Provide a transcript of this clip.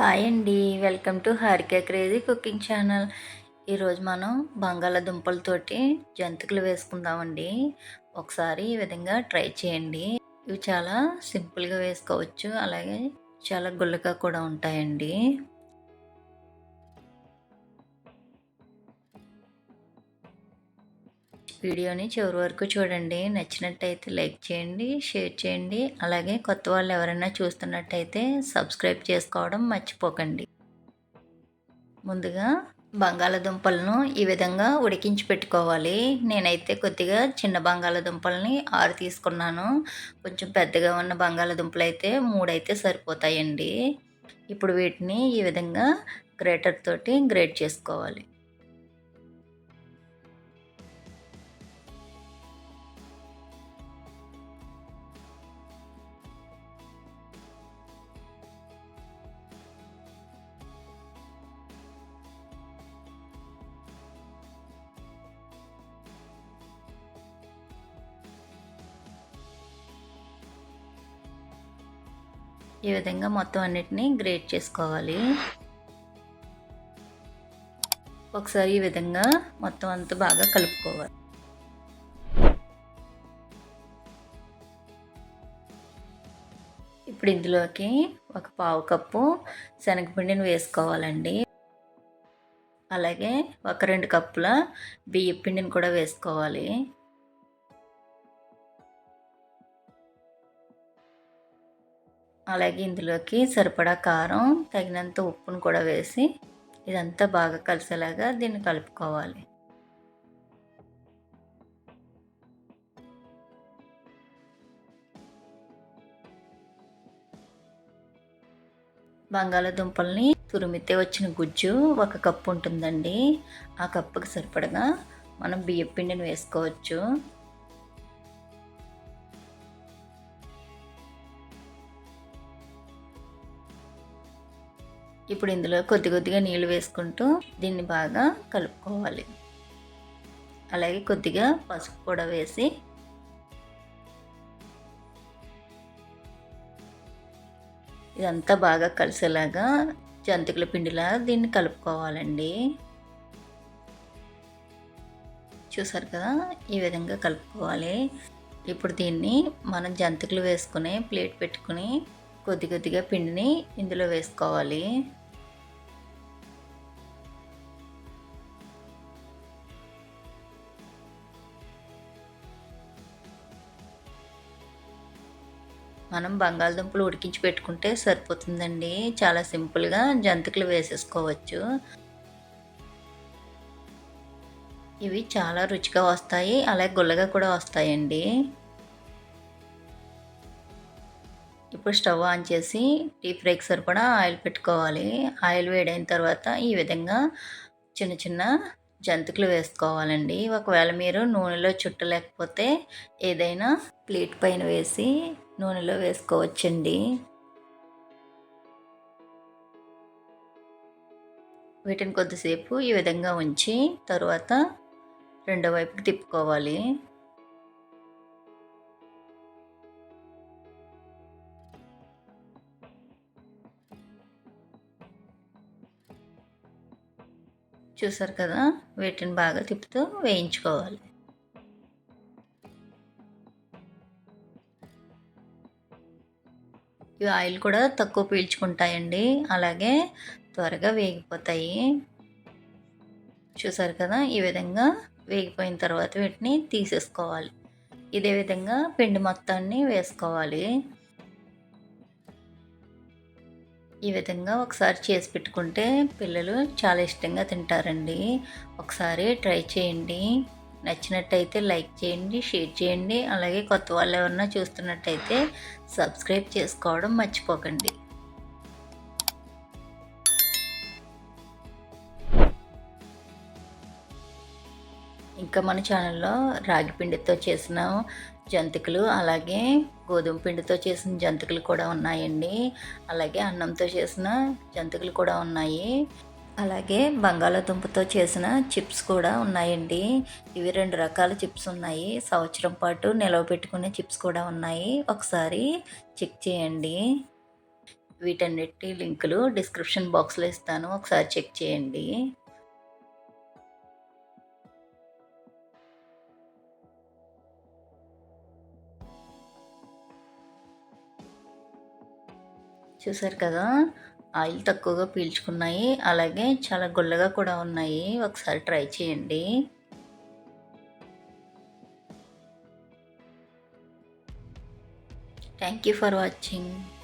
Hi అండి. Welcome to Harika crazy cooking channel. ఈరోజు మనం బంగాళాదుంపలతోటి జంతికలు వేసుకుందామండి. ఒకసారి ఈ విధంగా ట్రై చేయండి. ఇవి చాలా సింపుల్గా వేసుకోవచ్చు. అలాగే చాలా గుల్లగా కూడా ఉంటాయండి. వీడియోని చివరి వరకు చూడండి. నచ్చినట్టయితే లైక్ చేయండి షేర్ చేయండి. అలాగే కొత్త వాళ్ళు ఎవరైనా చూస్తున్నట్టయితే సబ్స్క్రైబ్ చేసుకోవడం మర్చిపోకండి. ముందుగా బంగాళదుంపలను ఈ విధంగా ఉడికించి పెట్టుకోవాలి. నేనైతే కొద్దిగా చిన్న బంగాళదుంపల్ని ఆరు తీసుకున్నాను. కొంచెం పెద్దగా ఉన్న బంగాళదుంపలు అయితే మూడైతే సరిపోతాయండి. ఇప్పుడు వీటిని ఈ విధంగా గ్రేటర్ తోటి గ్రేట్ చేసుకోవాలి. ఈ విధంగా మొత్తం అన్నిటినీ గ్రేట్ చేసుకోవాలి. ఒకసారి ఈ విధంగా మొత్తం అంతా బాగా కలుపుకోవాలి. ఇప్పుడు ఇందులోకి ఒక పావు కప్పు శనగపిండిని వేసుకోవాలండి. అలాగే ఒక రెండు కప్పుల బియ్య పిండిని కూడా వేసుకోవాలి. అలాగే ఇందులోకి సరిపడా కారం తగినంత ఉప్పును కూడా వేసి ఇదంతా బాగా కలిసేలాగా దీన్ని కలుపుకోవాలి. బంగాళాదుంపల్ని తురిమితే వచ్చిన గుజ్జు ఒక కప్పు ఉంటుందండి. ఆ కప్పుకి సరిపడగా మనం బియ్యం పిండిని వేసుకోవచ్చు. ఇప్పుడు ఇందులో కొద్ది కొద్దిగా నీళ్ళు వేసుకుంటూ దీన్ని బాగా కలుపుకోవాలి. అలాగే కొద్దిగా పసుపు కూడా వేసి ఇదంతా బాగా కలిసేలాగా జంతికల పిండిలా దీన్ని కలుపుకోవాలండి. చూసారు కదా ఈ విధంగా కలుపుకోవాలి. ఇప్పుడు దీన్ని మనం జంతికలు వేసుకుని ప్లేట్ పెట్టుకుని కొద్ది కొద్దిగా పిండిని ఇందులో వేసుకోవాలి. మనం బంగాళదుంపలు ఉడికించి పెట్టుకుంటే సరిపోతుందండి. చాలా సింపుల్గా జంతికలు వేసేసుకోవచ్చు. ఇవి చాలా రుచిగా వస్తాయి. అలాగే గుల్లగా కూడా వస్తాయండి. ఇప్పుడు స్టవ్ ఆన్ చేసి డీప్ ఫ్రైకి సరిపడా ఆయిల్ పెట్టుకోవాలి. ఆయిల్ వేడైన తర్వాత ఈ విధంగా చిన్న చిన్న జంతికలు వేసుకోవాలండి. ఒకవేళ మీరు నూనెలో చుట్టలేకపోతే ఏదైనా ప్లేట్ పైన వేసి నూనెలో వేసుకోవచ్చండి. వీటిని కొద్దిసేపు ఈ విధంగా ఉంచి తరువాత రెండో వైపుకి తిప్పుకోవాలి. చూసారు కదా? వీటిని బాగా తిప్పుతూ వేయించుకోవాలి. ఇవి ఆయిల్ కూడా తక్కువ పీల్చుకుంటాయండి. అలాగే త్వరగా వేగిపోతాయి. చూసారు కదా? ఈ విధంగా వేగిపోయిన తర్వాత వీటిని తీసేసుకోవాలి. ఇదే విధంగా పిండి మొత్తాన్ని వేసుకోవాలి. ఈ విధంగా ఒకసారి చేసి పెట్టుకుంటే పిల్లలు చాలా ఇష్టంగా తింటారండి. ఒకసారి ట్రై చేయండి. నచ్చినట్టయితే లైక్ చేయండి షేర్ చేయండి. అలాగే కొత్త వాళ్ళు ఎవరన్నా చూస్తున్నట్టయితే సబ్స్క్రైబ్ చేసుకోవడం మర్చిపోకండి. ఇంకా మన ఛానల్లో రాగి పిండితో చేసిన జంతికలు అలాగే గోధుమ పిండితో చేసిన జంతికలు కూడా ఉన్నాయండి. అలాగే అన్నంతో చేసిన జంతికలు కూడా ఉన్నాయి. అలాగే బంగాళాదుంపతో చేసిన చిప్స్ కూడా ఉన్నాయండి. ఇవి రెండు రకాల చిప్స్ ఉన్నాయి. సంవత్సరం పాటు నిలవ పెట్టుకునే చిప్స్ కూడా ఉన్నాయి. ఒకసారి చెక్ చేయండి. వీటన్నిటి లింకులు డిస్క్రిప్షన్ బాక్స్లో ఇస్తాను. ఒకసారి చెక్ చేయండి. చూసారు కదా? ఆయిల్ తక్కువగా పీల్చుకున్నాయి. అలాగే చాలా గుల్లగా కూడా ఉన్నాయి. ఒకసారి ట్రై చేయండి. Thank you for watching